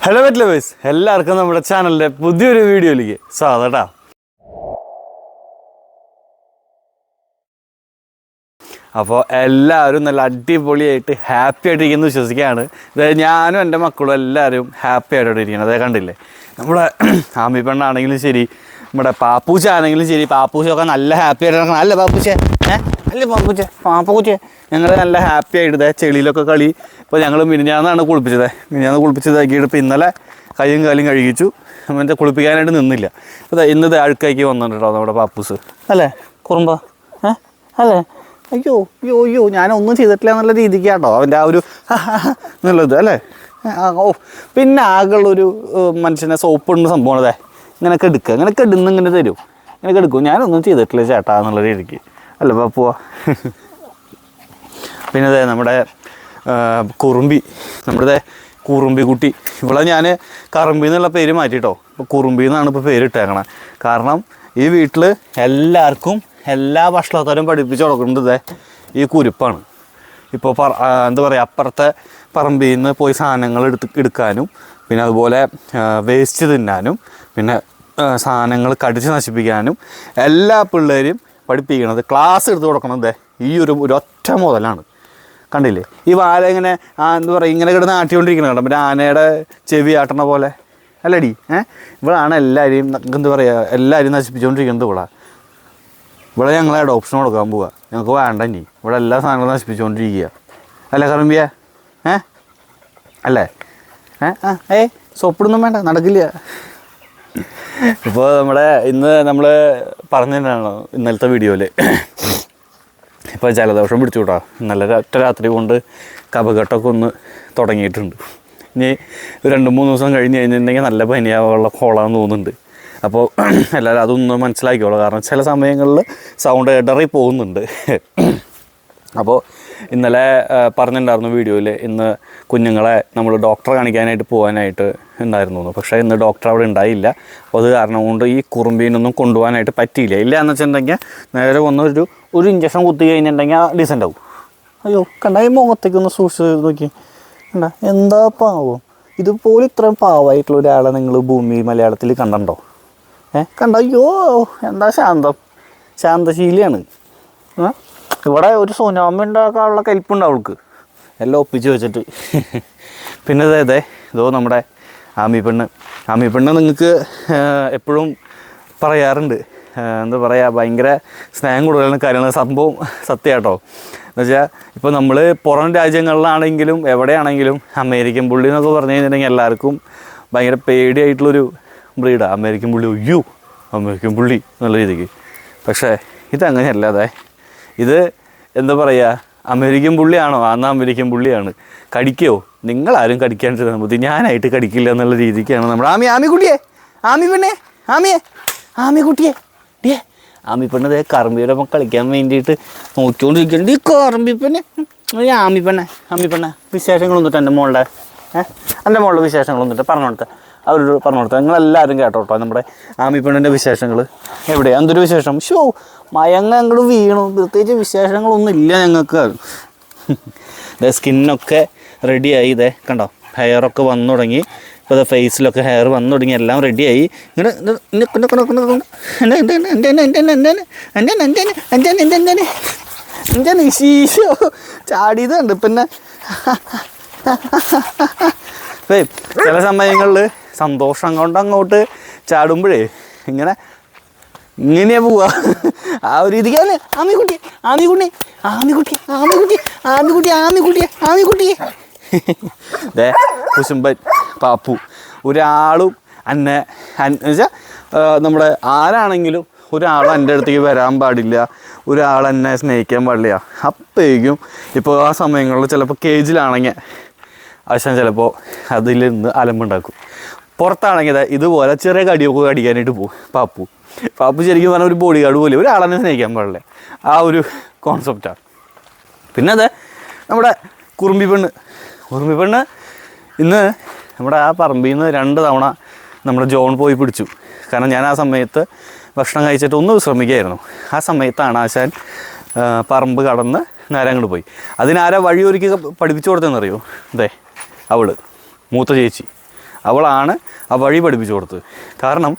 Hello wet lovers എല്ലാവർക്കും നമ്മുടെ ചാനലിന്റെ പുതിയൊരു വീഡിയോയിലേക്ക് സ്വാഗതം അപ്പോൾ എല്ലാവരും നല്ല അടിപൊളിയായിട്ട് ഹാപ്പി ആയിട്ടിരിക്കുന്നു വിശ്വസിക്കുകയാണ്. അതായത് ഞാനും എന്റെ മക്കളും എല്ലാവരും ഹാപ്പി ആയിട്ടോടെ ഇരിക്കുന്നത് അതേ കണ്ടില്ലേ? നമ്മുടെ ആമി പെണ്ണാണെങ്കിലും ശരി നമ്മുടെ പാപ്പൂച്ച ആണെങ്കിലും ശരി പാപ്പൂച്ചൊക്കെ നല്ല ഹാപ്പി ആയിട്ട് നടക്കണം അല്ല പാപ്പൂച്ച? ഏഹ് അല്ല പാപ്പൂച്ച പാപ്പൂച്ച ഞങ്ങൾ നല്ല ഹാപ്പി ആയിട്ട് ചെളിയിലൊക്കെ കളി. ഇപ്പോൾ ഞങ്ങൾ മിനിഞ്ഞാന്നാണ് കുളിപ്പിച്ചത്. മിനിഞ്ഞാന്ന് കുളിപ്പിച്ചതാക്കിയിട്ട് ഇപ്പോൾ ഇന്നലെ കൈയും കാലും കഴുകിച്ചു. മറ്റേ കുളിപ്പിക്കാനായിട്ട് നിന്നില്ല. അപ്പോൾ ഇത് അഴുക്കാക്കി വന്നിട്ടുണ്ടോ നമ്മുടെ പാപ്പൂസ്? അല്ലേ? കുറുമ്പ. ഏ? അല്ലേ? അയ്യോ അയ്യോ അയ്യോ ഞാനൊന്നും ചെയ്തിട്ടില്ല എന്നുള്ള രീതിക്ക് കേട്ടോ അവന്റെ ആ ഒരു എന്നുള്ളത് അല്ലേ? ഓ പിന്നെ ആകെയുള്ളൊരു മനുഷ്യനെ സോപ്പ് ഇടുന്ന സംഭവമാണതേ ഇങ്ങനെയൊക്കെ എടുക്കുക ഇങ്ങനെയൊക്കെ ഇടുന്ന ഇങ്ങനെ തരും. ഇങ്ങനെയൊക്കെ എടുക്കും. ഞാനൊന്നും ചെയ്തിട്ടില്ല ചേട്ടാ എന്നുള്ള രീതിക്ക്. അല്ല പപ്പുവ പിന്നെ അതെ നമ്മുടെ കുറുമ്പി. നമ്മുടെ കുറുമ്പി കുട്ടി ഇവിടെ ഞാൻ കറുമ്പി എന്നുള്ള പേര് മാറ്റിട്ടോ. ഇപ്പോൾ കുറുമ്പി എന്നാണ് ഇപ്പോൾ പേര് ഇട്ടേക്കണത് കാരണം ഈ വീട്ടിൽ എല്ലാവർക്കും എല്ലാ ഭക്ഷണത്തോരും പഠിപ്പിച്ച് കൊടുക്കുന്നത് ഈ കുരുപ്പാണ്. ഇപ്പോൾ പറ എന്താ പറയുക അപ്പുറത്തെ പറമ്പിൽ നിന്ന് പോയി സാധനങ്ങൾ എടുത്ത് എടുക്കാനും പിന്നെ അതുപോലെ വേസ്റ്റ് തിന്നാനും പിന്നെ സാധനങ്ങൾ കടിച്ച് നശിപ്പിക്കാനും എല്ലാ പിള്ളേരും പഠിപ്പിക്കണത് ക്ലാസ് എടുത്ത് കൊടുക്കണത് ഈ ഒരു ഒരൊറ്റ മുതലാണ്. കണ്ടില്ലേ? ഈ വാല ഇങ്ങനെ ആ എന്താ പറയുക ഇങ്ങനെ കിടന്ന് ആട്ടിക്കൊണ്ടിരിക്കുന്നത് കണ്ടോ? പിന്നെ ആനയുടെ ചെവി ആട്ടണ പോലെ. അല്ലടി ഏഹ് ഇവളാണ് എല്ലാവരെയും എന്താ പറയുക എല്ലാവരും നശിപ്പിച്ചുകൊണ്ടിരിക്കുന്നത് ഇവിടെ ഇവിടെ ഞങ്ങൾ അഡോപ്ഷൻ കൊടുക്കാൻ പോവുക ഞങ്ങൾക്ക് വേണ്ട ഇനി. ഇവിടെ എല്ലാ സാധനങ്ങളും നശിപ്പിച്ചുകൊണ്ടിരിക്കുക അല്ലേ കറമ്പിയ ഏ? അല്ലേ? ഏ? ആ ഏയ് സോപ്പിടൊന്നും വേണ്ട നടക്കില്ല. ഇപ്പോൾ നമ്മുടെ ഇന്ന് നമ്മൾ പറഞ്ഞിട്ടാണോ ഇന്നലത്തെ വീഡിയോയിൽ ഇപ്പോൾ ജലദോഷം പിടിച്ചു കൂട്ടാ ഇന്നലെ ഒറ്റ രാത്രി കൊണ്ട് കപകെട്ടൊക്കെ ഒന്ന് തുടങ്ങിയിട്ടുണ്ട്. ഇനി രണ്ട് മൂന്ന് ദിവസം കഴിഞ്ഞ് കഴിഞ്ഞിട്ടുണ്ടെങ്കിൽ നല്ല പനിയാവുള്ള കോളാന്ന് തോന്നുന്നുണ്ട്. അപ്പോൾ എല്ലാവരും അതൊന്ന് മനസ്സിലാക്കിയോളൂ കാരണം ചില സമയങ്ങളിൽ സൗണ്ട് ഇടറി പോകുന്നുണ്ട്. അപ്പോൾ ഇന്നലെ പറഞ്ഞിട്ടുണ്ടായിരുന്നു വീഡിയോയിൽ ഇന്ന് കുഞ്ഞുങ്ങളെ നമ്മൾ ഡോക്ടറെ കാണിക്കാനായിട്ട് പോകാനായിട്ട് ഉണ്ടായിരുന്നു. പക്ഷേ ഇന്ന് ഡോക്ടർ അവിടെ ഉണ്ടായില്ല അപ്പോൾ അത് കാരണം കൊണ്ട് ഈ കുറുമ്പീനൊന്നും കൊണ്ടുപോകാനായിട്ട് പറ്റിയില്ല. ഇല്ല എന്ന് വെച്ചിട്ടുണ്ടെങ്കിൽ നേരെ വന്നൊരു ഒരു ഇഞ്ചക്ഷൻ കുത്തി കഴിഞ്ഞിട്ടുണ്ടെങ്കിൽ ഡീസന്റ് ആവും. അയ്യോ കണ്ട ഈ മുഖത്തേക്ക് ഒന്ന് സൂക്ഷിച്ച് നോക്കി. കണ്ട എന്താ പാവം? ഇതുപോലെ ഇത്രയും പാവമായിട്ടുള്ള ഒരാളെ നിങ്ങൾ ഭൂമി മലയാളത്തിൽ കണ്ടോ ഏ കണ്ട അയ്യോ എന്താ ശാന്തം? ശാന്തശീലിയാണ്. ആ? ഇവിടെ ഒരു സുനാമി ഉണ്ടാക്കാനുള്ള കൽപ്പുണ്ട് അവൾക്ക്. എല്ലാം ഒപ്പിച്ച് വെച്ചിട്ട്. പിന്നെ ഇതേ അതെ ഇതോ നമ്മുടെ ആമി പെണ്ണ്. ആമി പെണ്ണ് നിങ്ങൾക്ക് എപ്പോഴും പറയാറുണ്ട്. എന്താ പറയുക ഭയങ്കര സ്നേഹം കൂടുതലാണ് കാര്യങ്ങൾ സംഭവം സത്യമാട്ടോ. എന്ന് വെച്ചാൽ ഇപ്പോൾ നമ്മൾ പുറം രാജ്യങ്ങളിലാണെങ്കിലും എവിടെയാണെങ്കിലും അമേരിക്കൻ പുള്ളി എന്നൊക്കെ പറഞ്ഞു കഴിഞ്ഞിട്ടുണ്ടെങ്കിൽ എല്ലാവർക്കും ഭയങ്കര പേടിയായിട്ടുള്ളൊരു ബ്രീഡാണ് അമേരിക്കൻ പുള്ളി ഒയ്യൂ അമേരിക്കൻ പുള്ളി എന്നുള്ള രീതിക്ക്. പക്ഷേ ഇതങ്ങനെയല്ല അതെ ഇത് എന്താ പറയുക അമേരിക്കൻ പുള്ളിയാണോ? അന്ന് അമേരിക്കൻ പുള്ളിയാണ്. കടിക്കോ? നിങ്ങളാരും കടിക്കാണ്ടിരുന്ന മതി ഞാനായിട്ട് കടിക്കില്ല എന്നുള്ള രീതിക്കാണ് നമ്മൾ ആമി ആമി കുട്ടിയെ ആമി പെണ്ണേ ആമിയെ ആമി കുട്ടിയെ ഡിയേ ആമി പെണ്ണ് ദേ കറമ്പിയുടെ ഒപ്പം കളിക്കാൻ വേണ്ടിയിട്ട് നോക്കിക്കൊണ്ടിരിക്കുന്നുണ്ട് ഈ കറമ്പി പെണ്ണെ. ആമി പെണ്ണെ ആമി പെണ്ണെ വിശേഷങ്ങളൊന്നിട്ട് എന്റെ മോളുടെ ഏഹ് എന്റെ മോളുടെ വിശേഷങ്ങളൊന്നിട്ട് പറഞ്ഞു കൊടുത്ത അവരോട് പറഞ്ഞു കൊടുത്തു നിങ്ങളെല്ലാവരും കേട്ടോ കേട്ടോ നമ്മുടെ ആമി പെണ്ണിന്റെ വിശേഷങ്ങൾ എവിടെ എന്തൊരു വിശേഷം ഷോ മയങ്ങ ഞങ്ങൾ വീണു പ്രത്യേകിച്ച് വിശേഷങ്ങളൊന്നും ഇല്ല ഞങ്ങൾക്ക് ഇതേ സ്കിന്നൊക്കെ റെഡി ആയി ഇതേ കണ്ടോ ഹെയറൊക്കെ വന്നു തുടങ്ങി ഇപ്പോൾ ഇത് ഫേസിലൊക്കെ ഹെയർ വന്നു തുടങ്ങി എല്ലാം റെഡി ആയി ഇങ്ങനെ ചാടിയതുണ്ട് പിന്നെ ഏയ് ചില സമയങ്ങളിൽ സന്തോഷം കൊണ്ട് അങ്ങോട്ട് ചാടുമ്പോഴേ ഇങ്ങനെ ഇങ്ങനെയാ പോവാ. ആ ഒരു രീതിക്ക് അല്ലേ? ആമിക്കുട്ടി ആമിക്കുട്ടി ആമിക്കുട്ടി ആമിക്കുട്ടി ആമിക്കുട്ടി ആമിക്കുട്ടി ആമിക്കുട്ടി. ദേ കുശുമ്പൻ പാപ്പു ഒരാളും എന്നെ എന്നുവെച്ചാൽ നമ്മുടെ ആരാണെങ്കിലും ഒരാൾ എന്റെ അടുത്തേക്ക് വരാൻ പാടില്ല ഒരാൾ എന്നെ സ്നേഹിക്കാൻ പാടില്ല. അപ്പോഴേക്കും ഇപ്പോൾ ആ സമയങ്ങളിൽ ചിലപ്പോൾ കേജിലാണെങ്കിൽ ആശാൻ ചിലപ്പോൾ അതിൽ നിന്ന് അലമ്പുണ്ടാക്കും. പുറത്താണെങ്കിൽ ഇതുപോലെ ചെറിയ കടിയൊക്കെ കടിക്കാനായിട്ട് പോകും. പാപ്പു. പാപ്പു ശരിക്കും പറഞ്ഞാൽ ഒരു ബോഡി ഗാർഡ് പോലെ ഒരാളെന്നെ സ്നേഹിക്കാൻ പാടില്ല. ആ ഒരു കോൺസെപ്റ്റാണ് പിന്നെ അതെ നമ്മുടെ കുറുമ്പി പെണ്ണ്. കുറുമ്പി പെണ്ണ് ഇന്ന് നമ്മുടെ ആ പറമ്പിൽ നിന്ന് രണ്ട് തവണ നമ്മുടെ ജോൺ പോയി പിടിച്ചു. കാരണം ഞാൻ ആ സമയത്ത് ഭക്ഷണം കഴിച്ചിട്ട് ഒന്ന് വിശ്രമിക്കുകയായിരുന്നു ആ സമയത്താണ് ആശാൻ പറമ്പ് കടന്ന് നേരെ അങ്ങോട്ട് പോയി. അതിനാരാ വഴിയൊരുക്കി പഠിപ്പിച്ചു കൊടുത്തതെന്നറിയോ? അതെ അവൾ മൂത്ത ചേച്ചി. അവളാണ് ആ വഴി പഠിപ്പിച്ചു കൊടുത്തത്. കാരണം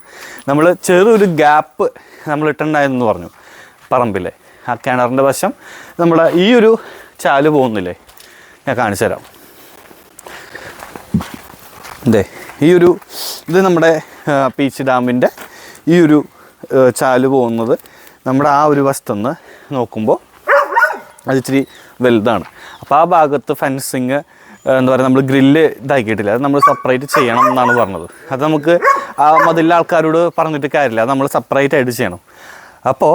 നമ്മൾ ചെറിയൊരു ഗ്യാപ്പ് നമ്മൾ ഇട്ടുണ്ടായെന്ന് പറഞ്ഞു. പറമ്പിലെ. ആ കിണറിന്റെ വശം നമ്മുടെ ഈ ഒരു ചാൽ പോകുന്നില്ലേ? ഞാൻ കാണിച്ചു തരാം. അതെ ഈ ഒരു ഇത് നമ്മുടെ പീച്ച് ഡാമിന്റെ ഈ ഒരു ചാൽ പോകുന്നത് നമ്മുടെ ആ ഒരു വശത്തുനിന്ന് നോക്കുമ്പോൾ അത് ഇച്ചിരി വലുതാണ്. അപ്പോൾ ആ ഭാഗത്ത് ഫെൻസിങ് എന്താ പറയുക നമ്മൾ ഗ്രില്ല് ഇതാക്കിയിട്ടില്ല. അത് നമ്മൾ സെപ്പറേറ്റ് ചെയ്യണം എന്നാണ് പറഞ്ഞത്. അത് നമുക്ക് ആ മതിലെ ആൾക്കാരോട് പറഞ്ഞിട്ട് കാര്യമില്ല. അത് നമ്മൾ സെപ്പറേറ്റ് ആയിട്ട് ചെയ്യണം. അപ്പോൾ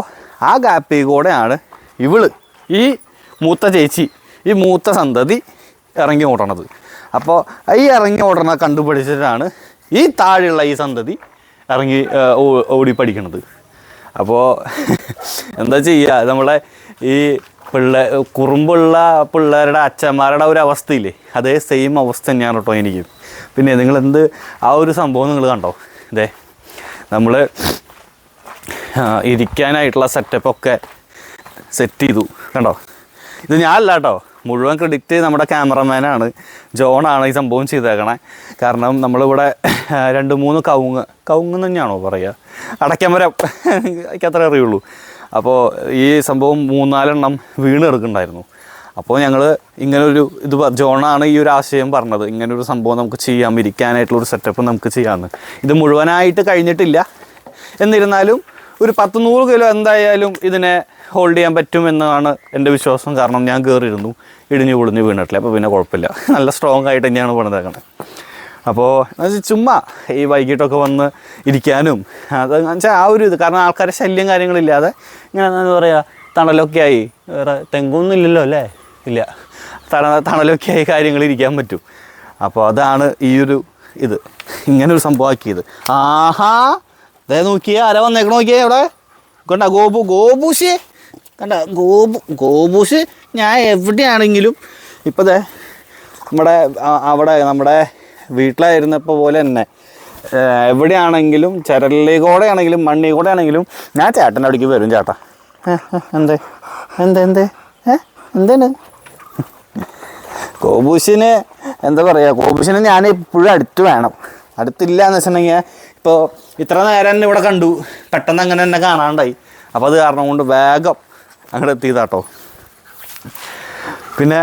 ആ ഗ്യാപ്പിൽ കൂടെയാണ് ഇവൾ ഈ മൂത്ത ചേച്ചി ഈ മൂത്ത സന്തതി ഇറങ്ങി ഓടണത്. അപ്പോൾ ഈ ഇറങ്ങി ഓടണ കണ്ടുപിടിച്ചിട്ടാണ് ഈ താഴെയുള്ള ഈ സന്തതി ഇറങ്ങി ഓടി പഠിക്കണത്. അപ്പോൾ എന്താ ചെയ്യുക നമ്മളെ ഈ പിള്ളേ കുറുമ്പുള്ള പിള്ളേരുടെ അച്ഛന്മാരുടെ ഒരു അവസ്ഥയില്ലേ? അതേ സെയിം അവസ്ഥ തന്നെയാണ് കേട്ടോ എനിക്ക്. പിന്നെ നിങ്ങൾ എന്ത് ആ ഒരു സംഭവം നിങ്ങൾ കണ്ടോ? ഇതേ നമ്മൾ ഇരിക്കാനായിട്ടുള്ള സെറ്റപ്പൊക്കെ സെറ്റ് ചെയ്തു. കണ്ടോ? ഇത് ഞാനല്ല കേട്ടോ മുഴുവൻ ക്രെഡിറ്റ് നമ്മുടെ ക്യാമറമാനാണ് ജോണാണ് ഈ സംഭവം ചെയ്തേക്കണേ. കാരണം നമ്മളിവിടെ രണ്ട് മൂന്ന് കവുങ്ങ് കവുങ്ങ് തന്നെയാണോ പറയുക അടയ്ക്കാൻ എനിക്ക് അത്രേ അറിയുള്ളൂ. അപ്പോൾ ഈ സംഭവം മൂന്നാലെണ്ണം വീണ് കിടക്കുന്നുണ്ടായിരുന്നു അപ്പോൾ ഞങ്ങൾ ഇങ്ങനൊരു ഇത് ജോണാണ് ഈ ഒരു ആശയം പറഞ്ഞത്. ഇങ്ങനൊരു സംഭവം നമുക്ക് ചെയ്യാം ഇരിക്കാനായിട്ടുള്ളൊരു സെറ്റപ്പ് നമുക്ക് ചെയ്യാമെന്ന് ഇത് മുഴുവനായിട്ട് കഴിഞ്ഞിട്ടില്ല. എന്നിരുന്നാലും ഒരു പത്ത് നൂറ് കിലോ എന്തായാലും ഇതിനെ ഹോൾഡ് ചെയ്യാൻ പറ്റുമെന്നാണ് എന്റെ വിശ്വാസം. കാരണം ഞാൻ കയറിയിരുന്നു ഇടിഞ്ഞു പൊളിഞ്ഞ് വീണിട്ടില്ല. അപ്പോൾ പിന്നെ കുഴപ്പമില്ല. നല്ല സ്ട്രോങ് ആയിട്ട് തന്നെയാണ് പണിതേക്കണത് അപ്പോൾ ചുമ്മാ ഈ വൈകിട്ടൊക്കെ വന്ന് ഇരിക്കാനും അത് വെച്ചാൽ ആ ഒരു ഇത്. കാരണം ആൾക്കാരെ ശല്യം കാര്യങ്ങളില്ലാതെ ഇങ്ങനെ എന്താ പറയുക തണലൊക്കെ ആയി. വേറെ തെങ്ങൊന്നും ഇല്ലല്ലോ അല്ലേ? ഇല്ല. തണ തണലൊക്കെ ആയി കാര്യങ്ങൾ ഇരിക്കാൻ പറ്റും. അപ്പോൾ അതാണ് ഈ ഒരു ഇത്. ഇങ്ങനെ ഒരു സംഭവമാക്കിയത് ആഹാ! അതേ നോക്കിയേ ആരാ വന്നേക്കണ നോക്കിയേ അവിടെ? കണ്ട ഗോപു ഗോപൂശി. കണ്ട ഗോപു ഗോപൂശി ഞാൻ എവിടെയാണെങ്കിലും ഇപ്പോഴേ നമ്മുടെ അവിടെ നമ്മുടെ വീട്ടിലായിരുന്നപ്പോൾ പോലെ തന്നെ. എവിടെയാണെങ്കിലും ചരലിൽ കൂടെ ആണെങ്കിലും മണ്ണി കൂടെ ആണെങ്കിലും ഞാൻ ചേട്ടന്റെ അവിടേക്ക് വരും ചേട്ടാ. എന്തേ? എന്തേ എന്തേ? ഏ എന്തേന്? കോബൂശിന് എന്താ പറയുക കോബൂശിന് ഞാൻ ഇപ്പോഴും അടുത്ത് വേണം. അടുത്തില്ല എന്ന് വെച്ചിട്ടുണ്ടെങ്കിൽ ഇപ്പോൾ ഇത്ര നേരം തന്നെ ഇവിടെ കണ്ടു. പെട്ടെന്ന് അങ്ങനെ തന്നെ കാണാണ്ടായി. അപ്പോൾ അത് കാരണം കൊണ്ട് വേഗം അങ്ങോട്ട് എത്തിയതാട്ടോ. പിന്നെ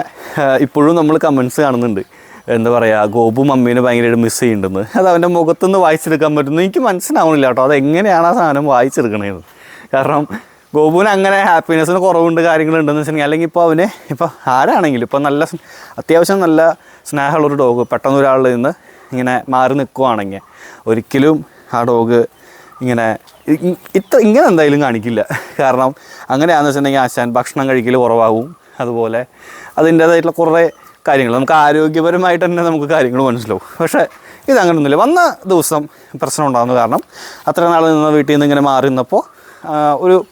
ഇപ്പോഴും നമ്മൾ കമൻസ് കാണുന്നുണ്ട്. എന്താ പറയുക ഗോപു മമ്മീനെ ഭയങ്കരമായിട്ട് മിസ് ചെയ്യുന്നുണ്ടെന്ന്. അത് അവന്റെ മുഖത്തുനിന്ന് വായിച്ചെടുക്കാൻ പറ്റുന്നു. എനിക്ക് മനസ്സിലാവണില്ല കേട്ടോ അത് എങ്ങനെയാണ് ആ സാധനം വായിച്ചെടുക്കണേന്ന്. കാരണം ഗോപുവിന് അങ്ങനെ ഹാപ്പിനെസ്സിന് കുറവുണ്ട് കാര്യങ്ങളുണ്ടെന്ന് വെച്ചിട്ടുണ്ടെങ്കിൽ അല്ലെങ്കിൽ ഇപ്പോൾ അവന് ഇപ്പോൾ ആരാണെങ്കിലും ഇപ്പോൾ നല്ല അത്യാവശ്യം നല്ല സ്നേഹമുള്ളൊരു ഡോഗ് പെട്ടെന്ന് ഒരാളിൽ നിന്ന് ഇങ്ങനെ മാറി നിൽക്കുവാണെങ്കിൽ ഒരിക്കലും ആ ഡോഗ് ഇങ്ങനെ ഇത്ര ഇങ്ങനെ എന്തായാലും കാണിക്കില്ല. കാരണം അങ്ങനെയാണെന്ന് വെച്ചിട്ടുണ്ടെങ്കിൽ ആശാൻ ഭക്ഷണം കഴിക്കൽ കുറവാകും. അതുപോലെ അതിന്റേതായിട്ടുള്ള കുറേ കാര്യങ്ങൾ. നമുക്ക് ആരോഗ്യപരമായിട്ട് തന്നെ നമുക്ക് കാര്യങ്ങൾ മനസ്സിലാവും. പക്ഷേ ഇതങ്ങനൊന്നുമില്ല. വന്ന ദിവസം പ്രശ്നം ഉണ്ടാകുന്ന കാരണം അത്ര നാൾ നിന്ന് വീട്ടിൽ നിന്ന് ഇങ്ങനെ മാറി നിന്നപ്പോൾ ഒരു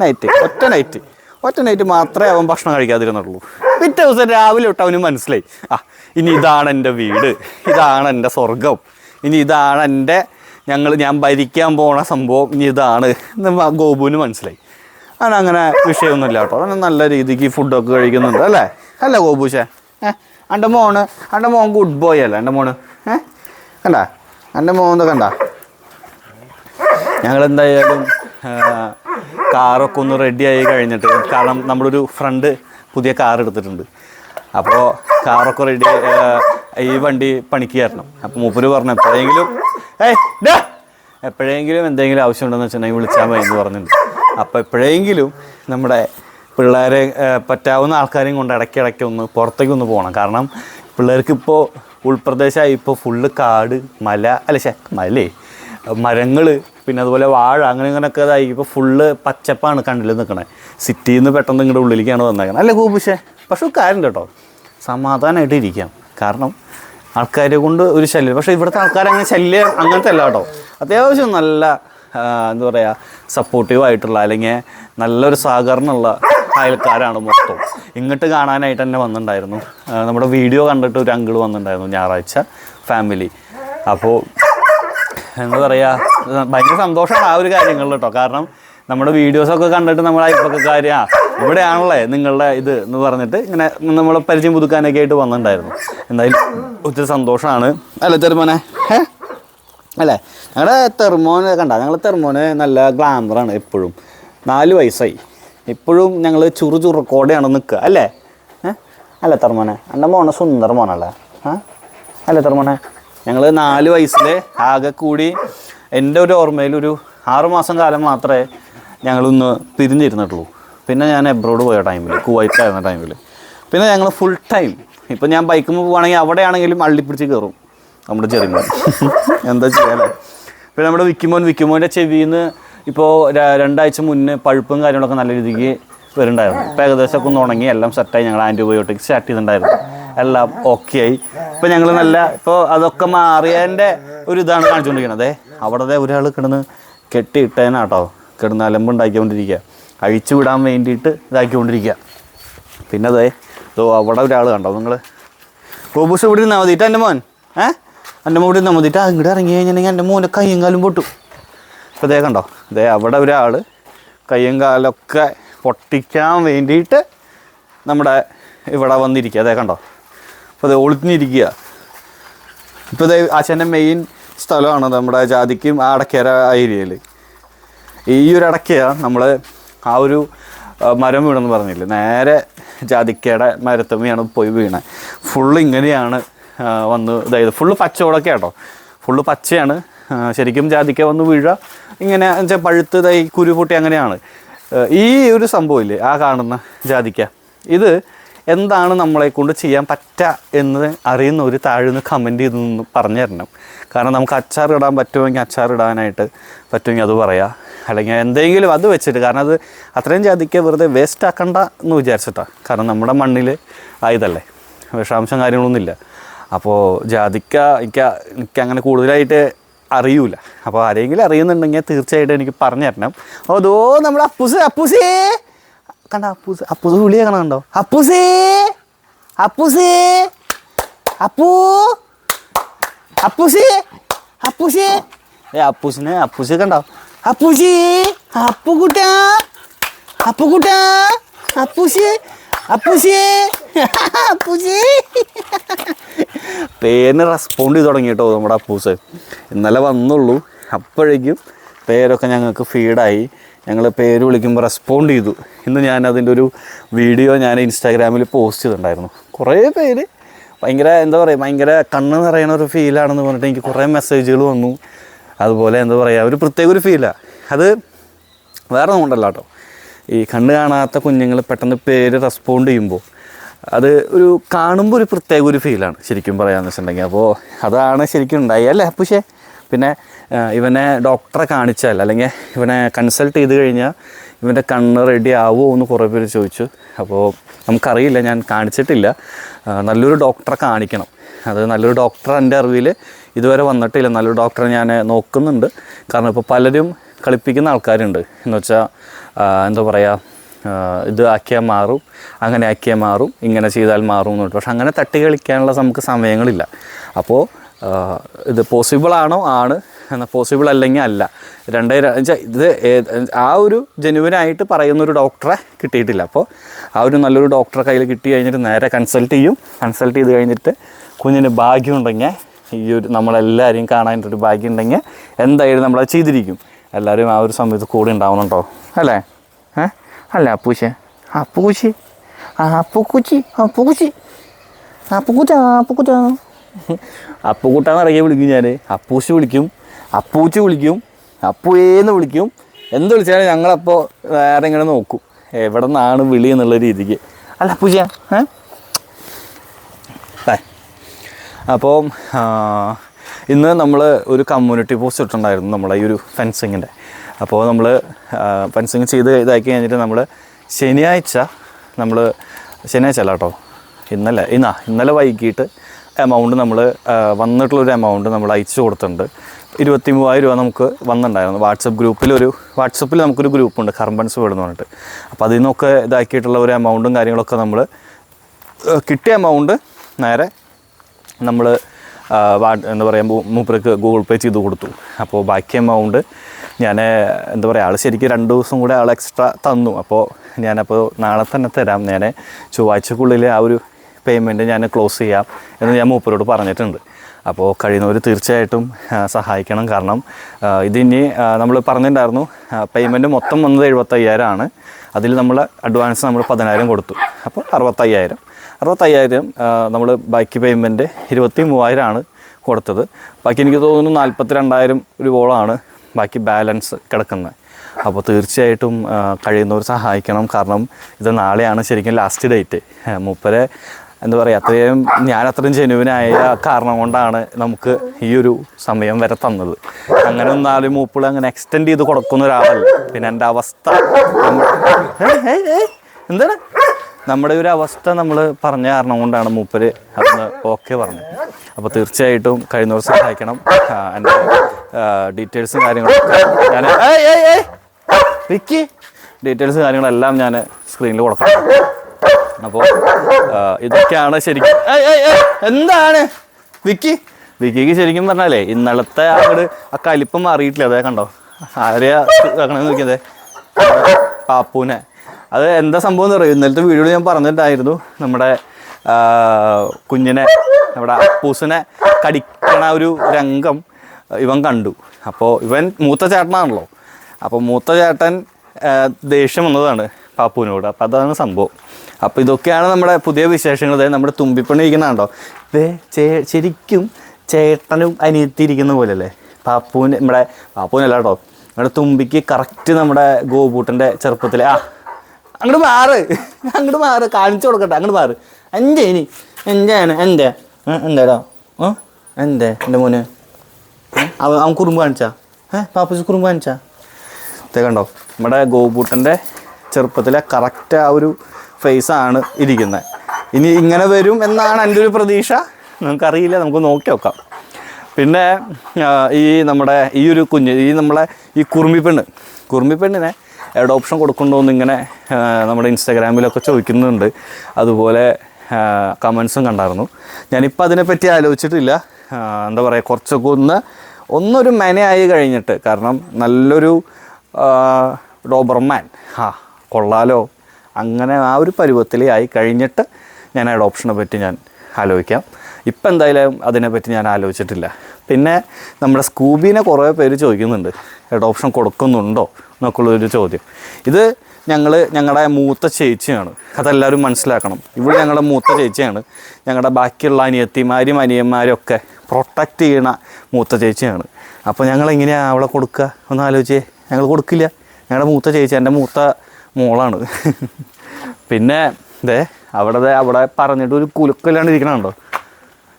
നൈറ്റ് ഒറ്റ നൈറ്റ് ഒറ്റ നൈറ്റ് മാത്രമേ അവൻ ഭക്ഷണം കഴിക്കാതിരുന്നുള്ളൂ. പിറ്റേ ദിവസം രാവിലെ തൊട്ട് അവന് മനസ്സിലായി. ആ ഇനി ഇതാണ് എന്റെ വീട്. ഇതാണ് എന്റെ സ്വർഗം ഇനി ഇതാണ് എന്റെ ഞങ്ങൾ ഞാൻ ഭരിക്കാൻ പോണ സംഭവം. ഇനി ഇതാണ് ഗോപുവിന് മനസ്സിലായി. അങ്ങനെ വിഷയമൊന്നുമില്ല കേട്ടോ. അവൻ നല്ല രീതിക്ക് ഫുഡൊക്കെ കഴിക്കുന്നുണ്ട് അല്ലേ? അല്ല ഗോപുശേ? എന്റെ മോണ് എന്റെ മോൻ ഗുഡ് ബോയ് അല്ല? എന്റെ മോണ് ഏഹ് കണ്ട? എന്റെ മോൻ കണ്ട? ഞങ്ങൾ എന്തായാലും കാറൊക്കെ ഒന്ന് റെഡിയായി കഴിഞ്ഞിട്ട് കാരണം നമ്മളൊരു ഫ്രണ്ട് പുതിയ കാർ എടുത്തിട്ടുണ്ട്. അപ്പോൾ കാറൊക്കെ റെഡി ഈ വണ്ടി പണിക്ക് കയറണം. അപ്പോൾ മൂപ്പര് പറഞ്ഞു എപ്പോഴെങ്കിലും ഏയ് ഡാ എപ്പോഴെങ്കിലും എന്തെങ്കിലും ആവശ്യമുണ്ടെന്ന് വെച്ചിട്ടുണ്ടെങ്കിൽ വിളിച്ചാൽ മതി എന്ന് പറഞ്ഞിട്ടുണ്ട്. അപ്പോൾ എപ്പോഴെങ്കിലും നമ്മുടെ പിള്ളേരെ പറ്റാവുന്ന ആൾക്കാരെയും കൊണ്ട് ഇടയ്ക്കിടയ്ക്ക് ഒന്ന് പുറത്തേക്ക് ഒന്ന് പോകണം. കാരണം പിള്ളേർക്കിപ്പോൾ ഉൾപ്രദേശമായി ഇപ്പോൾ ഫുള്ള് കാട് മല അല്ല ശേ മലേ മരങ്ങൾ പിന്നെ അതുപോലെ വാഴ അങ്ങനെ ഇങ്ങനെയൊക്കെ ഇതായി. ഇപ്പോൾ ഫുള്ള് പച്ചപ്പാണ് കണ്ണിൽ നിൽക്കണേ സിറ്റിയിൽ നിന്ന് പെട്ടെന്ന് ഇങ്ങോട്ട് ഉള്ളിലേക്കാണ് വന്നേക്കണം. അല്ല കൂപ്പുശേ പക്ഷെ കാര്യം കേട്ടോ സമാധാനമായിട്ട് ഇരിക്കാം. കാരണം ആൾക്കാരെ കൊണ്ട് ഒരു ശല്യം. പക്ഷേ ഇവിടുത്തെ ആൾക്കാർ അങ്ങനെ ശല്യം അങ്ങനത്തെ അല്ല കേട്ടോ. അത്യാവശ്യം നല്ല എന്താ പറയുക സപ്പോർട്ടീവ് ആയിട്ടുള്ള അല്ലെങ്കിൽ നല്ലൊരു സഹകരണമുള്ള അയൽക്കാരാണ് മൊത്തം. ഇങ്ങോട്ട് കാണാനായിട്ട് തന്നെ വന്നിട്ടുണ്ടായിരുന്നു. നമ്മുടെ വീഡിയോ കണ്ടിട്ട് ഒരു അങ്കിൾ വന്നിട്ടുണ്ടായിരുന്നു ഞായറാഴ്ച ഫാമിലി അപ്പോൾ എന്താ പറയുക ഭയങ്കര സന്തോഷമാണ് ആ ഒരു കാര്യങ്ങളിൽ കേട്ടോ. കാരണം നമ്മുടെ വീഡിയോസൊക്കെ കണ്ടിട്ട് നമ്മുടെ അയൽപ്പക്കാർ ആ ഇവിടെയാണല്ലേ നിങ്ങളുടെ ഇത് എന്ന് പറഞ്ഞിട്ട് ഇങ്ങനെ നമ്മളെ പരിചയം പുതുക്കാനൊക്കെ ആയിട്ട് വന്നിട്ടുണ്ടായിരുന്നു. എന്തായാലും ഒത്തിരി സന്തോഷമാണ്. അല്ലേ തെരുമോനെ അല്ലേ? ഞങ്ങളുടെ തെർമോനെ കണ്ട ഞങ്ങളുടെ തെർമോനെ നല്ല ഗ്ലാമറാണ് എപ്പോഴും. നാല് വയസ്സായി. ഇപ്പോഴും ഞങ്ങൾ ചുറു ചുറുക്കോടെയാണ് നിൽക്കുക അല്ലേ? അല്ല തർമോനെ? എന്റെ മോനെ സുന്ദര മോനല്ലേ? ആ അല്ലേ തർമോനെ? ഞങ്ങൾ നാല് വയസ്സിൽ ആകെ കൂടി എന്റെ ഒരു ഓർമ്മയിൽ ഒരു ആറുമാസം കാലം മാത്രമേ ഞങ്ങളൊന്ന് പിരിഞ്ഞിരുന്നിട്ടുള്ളൂ. പിന്നെ ഞാൻ എബ്രോഡ് പോയ ടൈമിൽ കുവൈറ്റിലായിരുന്ന ടൈമിൽ പിന്നെ ഞങ്ങൾ ഫുൾ ടൈം ഇപ്പം ഞാൻ ബൈക്കുമ്പോൾ പോവുകയാണെങ്കിൽ അവിടെയാണെങ്കിലും അള്ളിപ്പിടിച്ച് കയറും നമ്മുടെ ചെറിയ എന്താ ചെയ്യാല്ലേ പിന്നെ നമ്മുടെ വിക്കിമോൻ വിക്കിമോന്റെ ചെവിയിൽ നിന്ന് ഇപ്പോൾ രണ്ടാഴ്ച മുന്നേ പഴുപ്പും കാര്യങ്ങളൊക്കെ നല്ല രീതിക്ക് വരുന്നുണ്ടായിരുന്നു. ഇപ്പോൾ ഏകദേശം ഒക്കെ ഒന്ന് ഉണങ്ങി എല്ലാം സെറ്റായി ഞങ്ങൾ ആന്റിബയോട്ടിക് സ്റ്റാർട്ട് ചെയ്തിട്ടുണ്ടായിരുന്നു. എല്ലാം ഓക്കെ ആയി. ഇപ്പോൾ ഞങ്ങൾ നല്ല ഇപ്പോൾ അതൊക്കെ മാറിയതിന്റെ ഒരു ഇതാണ് കാണിച്ചുകൊണ്ടിരിക്കുന്നത് അവിടെ ഒരാൾ കിടന്ന് കെട്ടിയിട്ടേനാട്ടോ. കിടന്ന് അലമ്പുണ്ടാക്കിക്കൊണ്ടിരിക്കുക അഴിച്ചു വിടാൻ വേണ്ടിയിട്ട് ഇതാക്കിക്കൊണ്ടിരിക്കുക പിന്നെ അതെ ഇതോ അവിടെ ഒരാൾ കണ്ടോ? നിങ്ങൾ റോബൂസ് ഇവിടെ നിന്നാൽ മതിയിട്ട് എന്റെ മോൻ. ഏ? എന്റെ മോൻ ഇവിടെ നിന്നാൽ മതിയിട്ട് അങ്ങോട്ട് ഇറങ്ങി കഴിഞ്ഞിട്ടുണ്ടെങ്കിൽ എന്റെ മോനെ കയ്യും കാലും പൊട്ടും. ഇപ്പോൾ ദേ കണ്ടോ? ദേ അവിടെ ഒരാൾ കയ്യും കാലൊക്കെ പൊട്ടിക്കാൻ വേണ്ടിയിട്ട് നമ്മുടെ ഇവിടെ വന്നിരിക്കുക. അതേ കണ്ടോ? അപ്പോൾ അത് ഒളിഞ്ഞിരിക്കുക. ഇപ്പോൾ ഇത് അച്ഛന്റെ മെയിൻ സ്ഥലമാണ് നമ്മുടെ ജാതിക്കും ആ അടക്കര ഏരിയയിൽ ഈ ഒരു അടക്കയ നമ്മൾ ആ ഒരു മരം വീണെന്ന് പറഞ്ഞില്ലേ? നേരെ ജാതിക്കയുടെ മരത്തമ്മയാണ് പോയി വീണത് ഫുള്ള് ഇങ്ങനെയാണ് വന്ന് ഇതായത് ഫുള്ള് പച്ചവടൊക്കെ കേട്ടോ ഫുള്ള് പച്ചയാണ് ശരിക്കും ജാതിക്ക വന്ന് വീഴുക. ഇങ്ങനെ വെച്ചാൽ പഴുത്ത് തൈ കുരുപൊട്ടി അങ്ങനെയാണ്. ഈ ഒരു സംഭവമില്ലേ ആ കാണുന്ന ജാതിക്ക. ഇത് എന്താണ് നമ്മളെ കൊണ്ട് ചെയ്യാൻ പറ്റ എന്ന് അറിയുന്ന ഒരു താഴ്ന്ന് കമന്റ് ചെയ്തൊന്ന് പറഞ്ഞു തരണം. കാരണം നമുക്ക് അച്ചാർ ഇടാൻ പറ്റുമെങ്കിൽ അച്ചാർ ഇടാനായിട്ട് പറ്റുമെങ്കിൽ അത് പറയാം. അല്ലെങ്കിൽ എന്തെങ്കിലും അത് വെച്ചിട്ട് കാരണം അത് അത്രയും ജാതിക്ക വെറുതെ വേസ്റ്റ് ആക്കണ്ട എന്ന് വിചാരിച്ചിട്ടാണ് കാരണം നമ്മുടെ മണ്ണിൽ ആയതല്ലേ. വിഷാംശം കാര്യങ്ങളൊന്നുമില്ല. അപ്പോൾ ജാതിക്ക എനിക്ക് എനിക്ക് അങ്ങനെ കൂടുതലായിട്ട് അറിയൂല. അപ്പോൾ ആരെങ്കിലും അറിയുന്നുണ്ടെങ്കിൽ തീർച്ചയായിട്ടും എനിക്ക് പറഞ്ഞു തരണം. അതോ നമ്മൾ അപ്പൂസ് അപ്പുസേ. കണ്ട അപ്പൂസ് അപ്പൂസ് വിളിയെ കാണാണ്ടോ അപ്പുസേ. അപ്പുസേ. അപ്പൂ. അപ്പൂസേ. അപ്പൂസേ. ഏ അപ്പൂസിനെ അപ്പൂസെ കണ്ടോ? അപ്പൂസി. അപ്പുകുട്ട. അപ്പുകുട്ട. അപ്പൂസി. അപ്പൂസി അപ്പൂസി പേരിന് റെസ്പോണ്ട് ചെയ്ത് തുടങ്ങി കേട്ടോ നമ്മുടെ അപ്പൂസ്. ഇന്നലെ വന്നുള്ളൂ. അപ്പോഴേക്കും പേരൊക്കെ ഞങ്ങൾക്ക് ഫീഡായി ഞങ്ങൾ പേര് വിളിക്കുമ്പോൾ റെസ്പോണ്ട് ചെയ്തു. ഇന്ന് ഞാൻ അതിന്റെ ഒരു വീഡിയോ ഞാൻ ഇൻസ്റ്റാഗ്രാമിൽ പോസ്റ്റ് ചെയ്തിട്ടുണ്ടായിരുന്നു. കുറേ പേര് ഭയങ്കര എന്താ പറയുക ഭയങ്കര കണ്ണ് നിറയണ ഒരു ഫീലാണെന്ന് പറഞ്ഞിട്ട് എനിക്ക് കുറേ മെസ്സേജുകൾ വന്നു. അതുപോലെ എന്താ പറയുക ഒരു പ്രത്യേക ഒരു ഫീലാണ് അത് വേറെ ഒന്നും കൊണ്ടല്ല കേട്ടോ. ഈ കണ്ണ് കാണാത്ത കുഞ്ഞുങ്ങൾ പെട്ടെന്ന് പേര് റെസ്പോണ്ട് ചെയ്യുമ്പോൾ അത് ഒരു കാണുമ്പോൾ ഒരു പ്രത്യേക ഒരു ഫീലാണ് ശരിക്കും പറയാമെന്ന് വെച്ചിട്ടുണ്ടെങ്കിൽ. അപ്പോൾ അതാണ് ശരിക്കും ഉണ്ടായി അല്ലേ പക്ഷേ പിന്നെ ഇവനെ ഡോക്ടറെ കാണിച്ചാൽ അല്ലെങ്കിൽ ഇവനെ കൺസൾട്ട് ചെയ്ത് കഴിഞ്ഞാൽ ഇവന്റെ കണ്ണ് റെഡി ആവുമോ എന്ന് കുറേ പേര് ചോദിച്ചു. അപ്പോൾ നമുക്കറിയില്ല ഞാൻ കാണിച്ചിട്ടില്ല. നല്ലൊരു ഡോക്ടറെ കാണിക്കണം. അത് നല്ലൊരു ഡോക്ടർ എന്റെ അറിവിൽ ഇതുവരെ വന്നിട്ടില്ല. നല്ലൊരു ഡോക്ടറെ ഞാൻ നോക്കുന്നുണ്ട്. കാരണം ഇപ്പോൾ പലരും കളിപ്പിക്കുന്ന ആൾക്കാരുണ്ട്. എന്ന് വെച്ചാൽ എന്താ പറയുക ഇത് ആക്കിയാൽ മാറും അങ്ങനെ ആക്കിയാൽ മാറും ഇങ്ങനെ ചെയ്താൽ മാറും എന്ന് പറഞ്ഞിട്ട്. പക്ഷെ അങ്ങനെ തട്ടി കളിക്കാനുള്ള നമുക്ക് സമയങ്ങളില്ല. അപ്പോൾ ഇത് പോസിബിൾ ആണോ? ആണ്. എന്നാൽ പോസിബിൾ അല്ലെങ്കിൽ അല്ല. രണ്ടേ ഇത് ആ ഒരു ജനുവിനായിട്ട് പറയുന്ന ഒരു ഡോക്ടറെ കിട്ടിയിട്ടില്ല. അപ്പോൾ ആ ഒരു നല്ലൊരു ഡോക്ടറെ കയ്യിൽ കിട്ടി കഴിഞ്ഞിട്ട് നേരെ കൺസൾട്ട് ചെയ്യും. കൺസൾട്ട് ചെയ്ത് കഴിഞ്ഞിട്ട് കുഞ്ഞിന് ഭാഗ്യമുണ്ടെങ്കിൽ ഈ ഒരു നമ്മളെല്ലാവരെയും കാണാനായിട്ടൊരു ഭാഗ്യം ഉണ്ടെങ്കിൽ എന്തായാലും നമ്മളത് ചെയ്തിരിക്കും. എല്ലാവരും ആ ഒരു സമയത്ത് കൂടെ ഉണ്ടാവുന്നുണ്ടോ? അല്ലേ? ഏ? അല്ല അപ്പൂശ? അപ്പൂശി? അപ്പൂക്കുച്ചി അപ്പൂച്ചി അപ്പുക്കുട്ട അപ്പുക്കുട്ട അപ്പൂക്കുട്ടാന്ന് ഇറങ്ങിയ വിളിക്കും ഞാൻ അപ്പൂശി വിളിക്കും അപ്പൂച്ചി വിളിക്കും അപ്പൂയേന്ന് വിളിക്കും. എന്ത് വിളിച്ചാലും ഞങ്ങളപ്പോൾ വേറെ ഇങ്ങനെ നോക്കും. എവിടെ നിന്നാണ് വിളി എന്നുള്ള രീതിക്ക്. അല്ല അപ്പൂച്ച ഏ? അപ്പോൾ ഇന്ന് നമ്മൾ ഒരു കമ്മ്യൂണിറ്റി പോസ്റ്റ് ഇട്ടിട്ടുണ്ടായിരുന്നു നമ്മളെ ഈ ഒരു ഫെൻസിങ്ങിന്റെ അപ്പോൾ നമ്മൾ ഫെൻസിങ് ചെയ്ത് ഇതാക്കി കഴിഞ്ഞിട്ട് നമ്മൾ ശനിയാഴ്ച നമ്മൾ ശനിയാഴ്ച അല്ല കേട്ടോ ഇന്നലെ ഇന്നാ ഇന്നലെ വൈകിട്ട് എമൗണ്ട് നമ്മൾ വന്നിട്ടുള്ളൊരു എമൗണ്ട് നമ്മൾ അയച്ചു കൊടുത്തിട്ടുണ്ട്. ഇരുപത്തി മൂവായിരം രൂപ നമുക്ക് വന്നിട്ടുണ്ടായിരുന്നു. വാട്സപ്പ് ഗ്രൂപ്പിലൊരു വാട്സപ്പിൽ നമുക്കൊരു ഗ്രൂപ്പുണ്ട് കർബൻസ് വീട് എന്ന് പറഞ്ഞിട്ട്. അപ്പോൾ അതിൽ നിന്നൊക്കെ ഇതാക്കിയിട്ടുള്ള ഒരു എമൗണ്ടും കാര്യങ്ങളൊക്കെ നമ്മൾ കിട്ടിയ എമൗണ്ട് നേരെ നമ്മൾ എന്താ പറയുക മൂപ്പർക്ക് ഗൂഗിൾ പേ ചെയ്ത് കൊടുത്തു. അപ്പോൾ ബാക്കി എമൗണ്ട് ഞാൻ എന്താ പറയുക ആൾ ശരിക്കും രണ്ട് ദിവസം കൂടെ ആൾ എക്സ്ട്രാ തന്നു. അപ്പോൾ ഞാനപ്പോൾ നാളെ തന്നെ തരാം. ഞാൻ ചൊവ്വാഴ്ചക്കുള്ളിൽ ആ ഒരു പേയ്മെന്റ് ഞാൻ ക്ലോസ് ചെയ്യാം എന്ന് ഞാൻ മൂപ്പരോട് പറഞ്ഞിട്ടുണ്ട്. അപ്പോൾ കഴിയുന്നവർ തീർച്ചയായിട്ടും സഹായിക്കണം. കാരണം ഇതിനി നമ്മൾ പറഞ്ഞിട്ടുണ്ടായിരുന്നു പേയ്മെന്റ് മൊത്തം വന്നത് എഴുപത്തയ്യായിരമാണ് അതിൽ നമ്മൾ അഡ്വാൻസ് നമ്മൾ പതിനായിരം കൊടുത്തു. അപ്പോൾ അറുപത്തയ്യായിരം. അറുപത്തയ്യായിരം നമ്മൾ ബാക്കി പേയ്മെന്റ് ഇരുപത്തി മൂവായിരമാണ് കൊടുത്തത്. ബാക്കി എനിക്ക് തോന്നുന്നു നാൽപ്പത്തി രണ്ടായിരം രൂപയോളമാണ് ബാക്കി ബാലൻസ് കിടക്കുന്നത്. അപ്പോൾ തീർച്ചയായിട്ടും കഴിയുന്നവർ സഹായിക്കണം. കാരണം ഇത് നാളെയാണ് ശരിക്കും ലാസ്റ്റ് ഡേറ്റ് മൂപ്പരെ എന്താ പറയുക അത്രയും ഞാൻ അത്രയും ജെനുവിനായ കാരണം കൊണ്ടാണ് നമുക്ക് ഈ ഒരു സമയം വരെ തന്നത്. അങ്ങനെ ഒന്നാലും മൂപ്പിൾ അങ്ങനെ എക്സ്റ്റെൻഡ് ചെയ്ത് കൊടുക്കുന്ന ഒരാളല്ല. പിന്നെ എന്റെ അവസ്ഥ എന്താണ്? നമ്മുടെ ഒരു അവസ്ഥ നമ്മൾ പറഞ്ഞ കാരണം കൊണ്ടാണ് മൂപ്പര് അതൊന്ന് ഓക്കെ പറഞ്ഞത്. അപ്പോൾ തീർച്ചയായിട്ടും കഴിയുന്നവർ സഹായിക്കണം. എന്റെ ഡീറ്റെയിൽസും കാര്യങ്ങളും ഞാൻ വിക്കി! ഡീറ്റെയിൽസ് കാര്യങ്ങളെല്ലാം ഞാൻ സ്ക്രീനിൽ കൊടുക്കണം. അപ്പോൾ ഇതൊക്കെയാണ് ശരിക്കും എന്താണ്? വിക്കി! വിക്കിക്ക് ശരിക്കും പറഞ്ഞാലേ ഇന്നലത്തെ അങ്ങോട്ട് ആ കലിപ്പം മാറിയിട്ടില്ല. അതേ കണ്ടോ? ആരെയാ നോക്കിയതേ? പാപ്പൂനെ. അത് എന്താ സംഭവം എന്ന് പറയും ഇന്നലത്തെ വീഡിയോയിൽ ഞാൻ പറഞ്ഞിട്ടുണ്ടായിരുന്നു. നമ്മുടെ കുഞ്ഞിനെ നമ്മുടെ അപ്പൂസിനെ കടിക്കണ ഒരു രംഗം ഇവൻ കണ്ടു. അപ്പോൾ ഇവൻ മൂത്ത ചേട്ടനാണല്ലോ. അപ്പോൾ മൂത്ത ചേട്ടൻ ദേഷ്യം വന്നതാണ് പാപ്പുവിനോട്. അപ്പോൾ അതാണ് സംഭവം. അപ്പോൾ ഇതൊക്കെയാണ് നമ്മുടെ പുതിയ വിശേഷങ്ങൾ. അതായത് നമ്മുടെ തുമ്പിപ്പണി ഇരിക്കുന്നതാണോ ചേ ശരിക്കും ചേട്ടനും അനിയത്തിയിരിക്കുന്ന പോലെയല്ലേ? പാപ്പുവിന് നമ്മുടെ പാപ്പുവിനല്ല കേട്ടോ. നമ്മുടെ തുമ്പിക്ക് കറക്റ്റ് നമ്മുടെ ഗോപൂട്ടന്റെ ചെറുപ്പത്തിലെ ആ അങ്ങോട്ട് മാറ്. അങ്ങോട്ട് മാറ്. കാണിച്ചു കൊടുക്കട്ടെ. അങ്ങോട്ട് മാറ്. എന്റെ ഇനി. എന്താണ് എന്റെ എന്താടാ? എന്തേ? എന്റെ മോന്? അവൻ കുറുമ്പ് കാണിച്ചാ? ഏ പാപ്പസ് കുറുമ്പ് കാണിച്ചാ? ഇതേ കണ്ടോ? നമ്മുടെ ഗോപൂട്ടന്റെ ചെറുപ്പത്തിലെ കറക്റ്റ് ആ ഒരു ഫേസാണ് ഇരിക്കുന്നത് ഇനി ഇങ്ങനെ വരും എന്നാണ് എന്റെ ഒരു പ്രതീക്ഷ. നമുക്കറിയില്ല നമുക്ക് നോക്കി നോക്കാം. പിന്നെ ഈ നമ്മുടെ ഈ ഒരു കുഞ്ഞ് ഈ നമ്മളെ ഈ കുറുമ്പിപ്പെണ്ണ്. കുറുമിപ്പെണ്ണിനെ അഡോപ്ഷൻ കൊടുക്കണ്ടോന്ന് ഇങ്ങനെ ആ, നമ്മുടെ ഇൻസ്റ്റാഗ്രാമിലൊക്കെ ചോദിക്കുന്നുണ്ട്. അതുപോലെ കമൻസും കണ്ടായിരുന്നു. ഞാനിപ്പോൾ അതിനെപ്പറ്റി ആലോചിച്ചിട്ടില്ല. എന്താ പറയുക കുറച്ചൊക്കെ ഒന്ന് ഒന്നൊരു മെനയായി കഴിഞ്ഞിട്ട് കാരണം നല്ലൊരു ഡോബർമാൻ ആ കൊള്ളാലോ അങ്ങനെ ആ ഒരു പരുവത്തിലായി കഴിഞ്ഞിട്ട് ഞാൻ അഡോപ്ഷനെ പറ്റി ഞാൻ ആലോചിക്കാം. ഇപ്പം എന്തായാലും അതിനെപ്പറ്റി ഞാൻ ആലോചിച്ചിട്ടില്ല. പിന്നെ നമ്മുടെ സ്കൂബീനെ കുറേ പേര് ചോദിക്കുന്നുണ്ട്. അഡോപ്ഷൻ കൊടുക്കുന്നുണ്ടോ എന്നൊക്കെയുള്ളൊരു ചോദ്യം. ഇത് ഞങ്ങൾ ഞങ്ങളുടെ മൂത്ത ചേച്ചിയാണ്. അതെല്ലാവരും മനസ്സിലാക്കണം. ഇവിടെ ഞങ്ങളുടെ മൂത്ത ചേച്ചിയാണ്. ഞങ്ങളുടെ ബാക്കിയുള്ള അനിയത്തിമാരും അനിയന്മാരും ഒക്കെ പ്രൊട്ടക്റ്റ് ചെയ്യണ മൂത്ത ചേച്ചിയാണ്. അപ്പോൾ ഞങ്ങൾ എങ്ങനെയാണ് അവളെ കൊടുക്കുക ഒന്ന് ആലോചിച്ചേ. ഞങ്ങൾ കൊടുക്കില്ല. ഞങ്ങളുടെ മൂത്ത ചേച്ചി എന്റെ മൂത്ത മോളാണ്. പിന്നെ ദേ അവിടെ അവിടെ പറഞ്ഞിട്ട് ഒരു കുലുക്കല്ലാണ്ട് ഇരിക്കണുണ്ടോ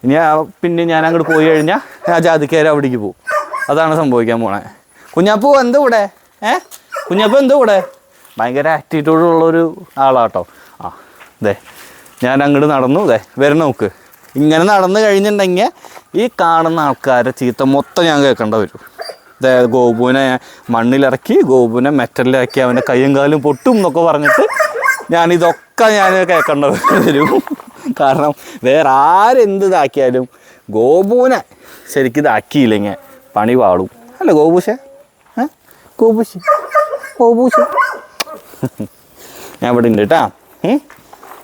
ഇനി പിന്നെ ഞാൻ അങ്ങോട്ട് പോയി കഴിഞ്ഞാൽ ആ ജാതിക്കാർ അവിടേക്ക് പോകും അതാണ് സംഭവിക്കാൻ പോണേ. കുഞ്ഞാപ്പൂ എന്താ ഇവിടെ? ഏ? കുഞ്ഞാപ്പൂ എന്താ ഇവിടെ? ഭയങ്കര ആറ്റിറ്റ്യൂഡുള്ളൊരു ആളാട്ടോ. ആ ദേ ഞാൻ അങ്ങോട്ട് നടന്നു ദേ വരണം നോക്ക്. ഇങ്ങനെ നടന്നു കഴിഞ്ഞിട്ടുണ്ടെങ്കിൽ ഈ കാണുന്ന ആൾക്കാരെ ചീത്ത മൊത്തം ഞാൻ കേൾക്കേണ്ട വരും. ദേ ഗോപുവിനെ മണ്ണിലിറക്കി ഗോപുവിനെ മെറ്റലിലാക്കി അവന്റെ കയ്യും കാലും പൊട്ടും എന്നൊക്കെ പറഞ്ഞിട്ട് ഞാനിതൊക്കെ ഞാൻ കേൾക്കേണ്ടത് വരും. കാരണം വേറെ ആരെന്ത് ഇതാക്കിയാലും ഗോപുവിനെ ശരിക്കും ഇതാക്കിയില്ലെങ്കിൽ പണി പാടും. അല്ല ഗോപൂശേ ഗോപൂശ് ഗോപൂശ് ഞാൻ ഇവിടെ ഉണ്ട് കേട്ടാ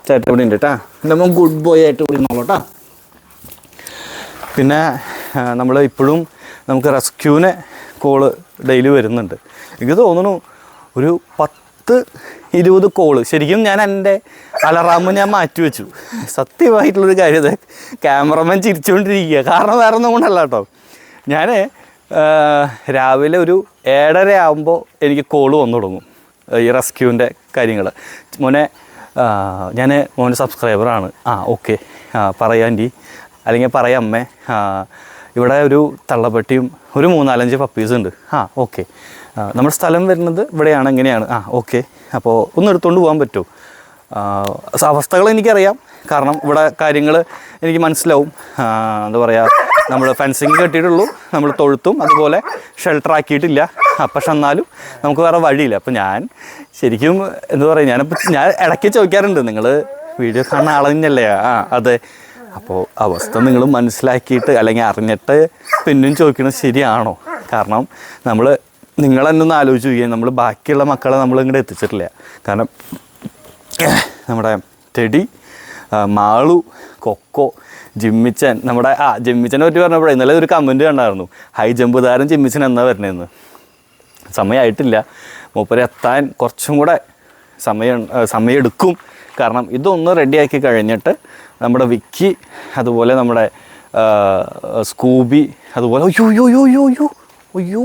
ചേട്ടൻ ഇവിടെ ഉണ്ട് കേട്ടാ എന്റെ മോൻ ഗുഡ് ബോയ് ആയിട്ട് ഇവിടെ നോക്കട്ടാ പിന്നെ നമ്മൾ ഇപ്പോഴും നമുക്ക് റെസ്ക്യൂവിനെ കോൾ ഡെയിലി വരുന്നുണ്ട്. എനിക്ക് തോന്നുന്നു ഒരു പത്ത് ഇരുപത് കോൾ ശരിക്കും ഞാൻ എന്റെ അലറാമ് ഞാൻ മാറ്റി വെച്ചു സത്യമായിട്ടുള്ളൊരു കാര്യം ക്യാമറമാൻ ചിരിച്ചുകൊണ്ടിരിക്കുക കാരണം വേറെ ഒന്നും കൊണ്ടല്ല കേട്ടോ. ഞാൻ രാവിലെ ഒരു ഏഴര ആകുമ്പോൾ എനിക്ക് കോൾ വന്നു തുടങ്ങും. ഈ റെസ്ക്യൂവിന്റെ കാര്യങ്ങൾ. മോനെ ഞാൻ മോന്റെ സബ്സ്ക്രൈബറാണ് ആ ഓക്കെ പറയാം ആന്റി. അല്ലെങ്കിൽ പറയാം അമ്മേ. ഇവിടെ ഒരു തള്ളപ്പെട്ടിയും ഒരു മൂന്നാലഞ്ച് പപ്പീസ് ഉണ്ട്. ആ ഓക്കെ നമ്മുടെ സ്ഥലം വരുന്നത് ഇവിടെയാണ് എങ്ങനെയാണ് ആ ഓക്കെ. അപ്പോൾ ഒന്ന് എടുത്തുകൊണ്ട് പോകാൻ പറ്റുമോ അവസ്ഥകൾ എനിക്കറിയാം. കാരണം ഇവിടെ കാര്യങ്ങൾ എനിക്ക് മനസ്സിലാവും. എന്താ പറയുക നമ്മൾ ഫെൻസിങ് കെട്ടിയിട്ടുള്ളൂ. നമ്മൾ തൊഴുത്തും അതുപോലെ ഷെൽട്ടർ ആക്കിയിട്ടില്ല. പക്ഷെ എന്നാലും നമുക്ക് വേറെ വഴിയില്ല. അപ്പം ഞാൻ ശരിക്കും എന്താ പറയുക ഞാനിപ്പോൾ ഞാൻ ഇടയ്ക്ക് ചോദിക്കാറുണ്ട്. നിങ്ങൾ വീഡിയോ കാണുന്ന ആളെന്നല്ലേ ആ അതെ. അപ്പോൾ അവസ്ഥ നിങ്ങൾ മനസ്സിലാക്കിയിട്ട് അല്ലെങ്കിൽ അറിഞ്ഞിട്ട് പിന്നും ചോദിക്കുന്നത് ശരിയാണോ? കാരണം നമ്മൾ നിങ്ങൾ തന്നെ ഒന്ന് ആലോചിച്ച് നോക്കിയാൽ നമ്മൾ ബാക്കിയുള്ള മക്കളെ നമ്മൾ ഇങ്ങോട്ട് എത്തിച്ചിട്ടില്ല. കാരണം നമ്മുടെ ടെടി മാളു കൊക്കോ ജിമ്മിച്ചൻ നമ്മുടെ ആ ജിമ്മിച്ചനെ പറ്റി പറഞ്ഞപ്പോഴേ ഇന്നലെ ഒരു കമന്റ് കണ്ടായിരുന്നു. ഹൈ ജമ്പ് താരം ജിമ്മിച്ചൻ എന്നാ വരണേന്ന്. സമയമായിട്ടില്ല മൂപ്പര് എത്താൻ കുറച്ചും കൂടെ സമയം സമയമെടുക്കും കാരണം ഇതൊന്ന് റെഡിയാക്കി കഴിഞ്ഞിട്ട് നമ്മുടെ വിക്കി അതുപോലെ നമ്മുടെ സ്കൂബി അതുപോലെ അയ്യോ അയ്യോ അയ്യോ അയ്യോ അയ്യോ.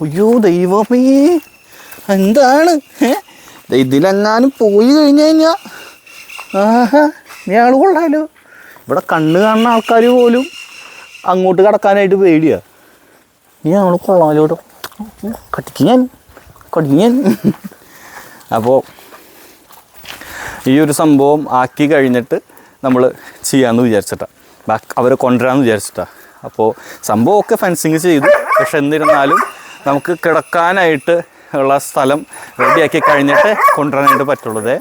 അയ്യോ ദൈവമേ. എന്താണ്? ഇതിലെങ്ങാനും പോയി കഴിഞ്ഞു കഴിഞ്ഞാൽ ആഹാ ഇയാൾ കൊള്ളാലോ. ഇവിടെ കണ്ണ് കാണുന്ന ആൾക്കാർ പോലും അങ്ങോട്ട് കടക്കാനായിട്ട് നീ ആൾ കൊള്ളാമല്ലോ കേട്ടോ കടിക്ക് ഞാൻ കടിക്ക് ഞാൻ അപ്പോൾ ഈ ഒരു സംഭവം ആക്കി കഴിഞ്ഞിട്ട് നമ്മൾ ചെയ്യാമെന്ന് വിചാരിച്ചിട്ടാണ് അവരെ കൊണ്ടുവരാമെന്ന് വിചാരിച്ചിട്ടാണ് അപ്പോൾ സംഭവമൊക്കെ ഫെൻസിങ് ചെയ്തു. പക്ഷെ എന്നിരുന്നാലും നമുക്ക് കിടക്കാനായിട്ട് ഉള്ള സ്ഥലം റെഡിയാക്കി കഴിഞ്ഞിട്ട് കൊണ്ടുവരാനായിട്ട് പറ്റുള്ളത്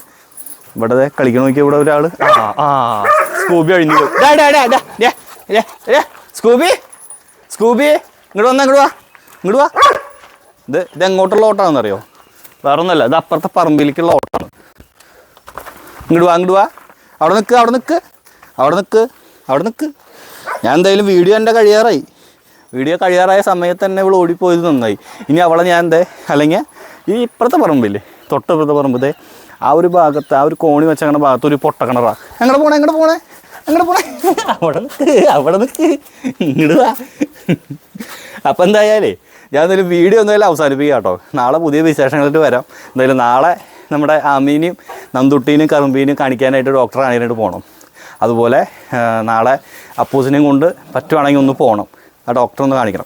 ഇവിടെ കളിക്കണ നോക്കിയ ഇവിടെ ഒരാൾ ആ സ്കൂബി അഴിഞ്ഞു. സ്കൂബി സ്കൂബി ഇങ്ങോട്ട് വന്നാ ഇങ്ങോട്ട് വാ ഇങ്ങോട്ട് വാ. ഇത് ഇത് എങ്ങോട്ടുള്ള ഓട്ടാണെന്നറിയോ? വേറെ ഒന്നല്ല ഇത് അപ്പുറത്തെ പറമ്പിലേക്കുള്ള ഓട്ടാണ്. ഇങ്ങോട്ട് വാ ഇങ്ങോട്ട് വാ. അവിടെ നിൽക്ക് അവിടെ നിൽക്ക് അവിടെ നിൽക്ക് അവിടെ നിൽക്ക് ഞാൻ എന്തായാലും വീഡിയോ എന്റെ കഴിയാറായി. വീഡിയോ കഴിയാറായ സമയത്ത് തന്നെ ഇവൾ ഓടിപ്പോയത് നന്നായി. ഇനി അവളെ ഞാൻ എന്തേ അല്ലെങ്കിൽ ഈ ഇപ്പുറത്തെ പറമ്പില്ലേ തൊട്ടപ്പുറത്തെ പറമ്പത്തെ ആ ഒരു ഭാഗത്ത് ആ ഒരു കോണി വെച്ച അങ്ങനെ ഭാഗത്ത് ഒരു പൊട്ട കിണറാ എങ്ങടെ പോണേ എങ്ങടെ പോണേ എങ്ങടെ പോണേ? അവിടെ നിൽക്ക് അവിടെ നിൽക്ക് ഇങ്ങോട്ട് അപ്പം എന്തായാലേ ഞാൻ എന്തായാലും വീഡിയോ എന്തായാലും അവസാനിപ്പിക്കുക കേട്ടോ. നാളെ പുതിയ വിശേഷങ്ങളായിട്ട് വരാം. എന്തായാലും നാളെ നമ്മുടെ ആമീനെയും നന്ദുട്ടീനും കറുമ്പീനും കാണിക്കാനായിട്ട് ഡോക്ടറെ കാണിക്കാനായിട്ട് പോകണം അതുപോലെ നാളെ അപ്പൂസിനെയും കൊണ്ട് പറ്റുവാണെങ്കിൽ ഒന്ന് പോകണം ആ ഡോക്ടറെ ഒന്ന് കാണിക്കണം.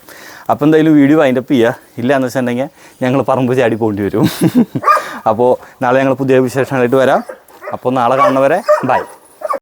അപ്പോൾ എന്തായാലും വീഡിയോ വൈൻഡപ്പ് ചെയ്യുക ഇല്ല എന്ന് വെച്ചിട്ടുണ്ടെങ്കിൽ ഞങ്ങൾ പറമ്പ് ചാടി പോകേണ്ടി വരും. അപ്പോൾ നാളെ ഞങ്ങൾ പുതിയ വിശേഷങ്ങളായിട്ട് വരാം. അപ്പോൾ നാളെ കാണുന്നവരെ ബൈ